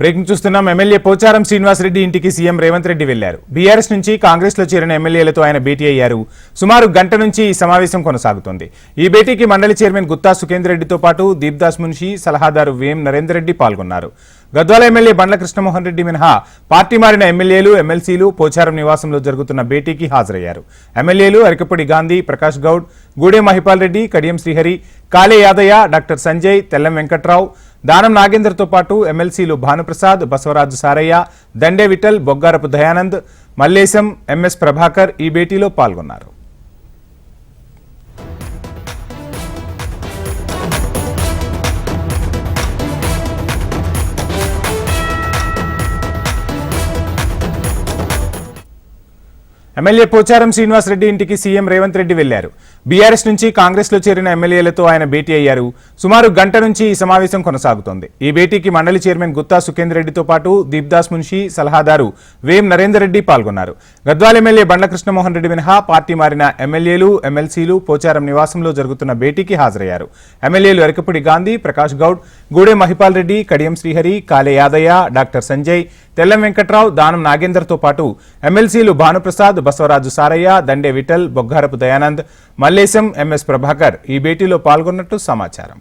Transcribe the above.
Breaking చూస్తున్నాం. MLA Pocharam Srinivasa Reddy ఇంటికి CM Revanth Reddy వెళ్ళారు బీఆర్ఎస్ నుంచి కాంగ్రెస్లో చేరిన ఎమ్మెల్యేలతో ఆయన భేటీ అయ్యారు. సుమారు గంట నుంచి ఈ సమావేశం కొనసాగుతోంది. ఈ భేటీకి మండలి చైర్మన్ గుత్తా సుఖేందర్ రెడ్డితో పాటు దీప్దాస్ మున్షి సలహాదారు వేం నరేందర్ రెడ్డి పాల్గొన్నారు. గద్వాల ఎమ్మెల్యే బండ్ల కృష్ణమోహన్ రెడ్డి మినహా పార్టీ మారిన ఎమ్మెల్యేలు ఎమ్మెల్సీలు పోచారం నివాసంలో జరుగుతున్న భేటీకి హాజరయ్యారు. ఎమ్మెల్యేలు అరికపూడి గాంధీ ప్రకాష్ గౌడ్ గూడే మహిపాల్ రెడ్డి కడియం శ్రీహరి కాళే యాదయ్య డాక్టర్ సంజయ్ తెల్లం వెంకట్రావు దానం నాగేందర్తో పాటు ఎమ్మెల్సీలు భానుప్రసాద్ బసవరాజు సారయ్య దండే విఠల్ బొగ్గారపు దయానంద్ మల్లేశం ఎంఎస్ ప్రభాకర్ ఈ భేటీలో పాల్గొన్నారు. ఎమ్మెల్యే పోచారం శ్రీనివాసరెడ్డి ఇంటికి సీఎం రేవంత్ రెడ్డి వెళ్ళారు. బీఆర్ఎస్ నుంచి కాంగ్రెస్లో చేరిన ఎమ్మెల్యేలతో ఆయన భేటీ అయ్యారు. సుమారు గంట నుంచి ఈ సమావేశం కొనసాగుతోంది. ఈ భేటీకి మండలి చైర్మన్ గుత్తా సుఖేందర్ రెడ్డితో పాటు దీప్దాస్ మున్షి సలహాదారు వేం నరేందర్ రెడ్డి పాల్గొన్నారు. గద్వాల ఎమ్మెల్యే బండ్ల కృష్ణమోహన్ రెడ్డి మినహా పార్టీ మారిన ఎమ్మెల్యేలు ఎమ్మెల్సీలు పోచారం నివాసంలో జరుగుతున్న భేటీకి హాజరయ్యారు. ఎమ్మెల్యేలు ఎరకపుడి గాంధీ ప్రకాష్ గౌడ్ గూడె మహిపాల్ రెడ్డి కడియం శ్రీహరి కాలే యాదయ్య డాక్టర్ సంజయ్ తెల్లం వెంకట్రావు దానం నాగేందర్తో పాటు ఎమ్మెల్సీలు భానుప్రసాద్ బసవరాజు సారయ్య దండే విఠల్ బొగ్గారపు దయానంద్ మల్లేశం ఎంఎస్ ప్రభాకర్ ఈ భేటీలో పాల్గొన్నట్టు సమాచారం.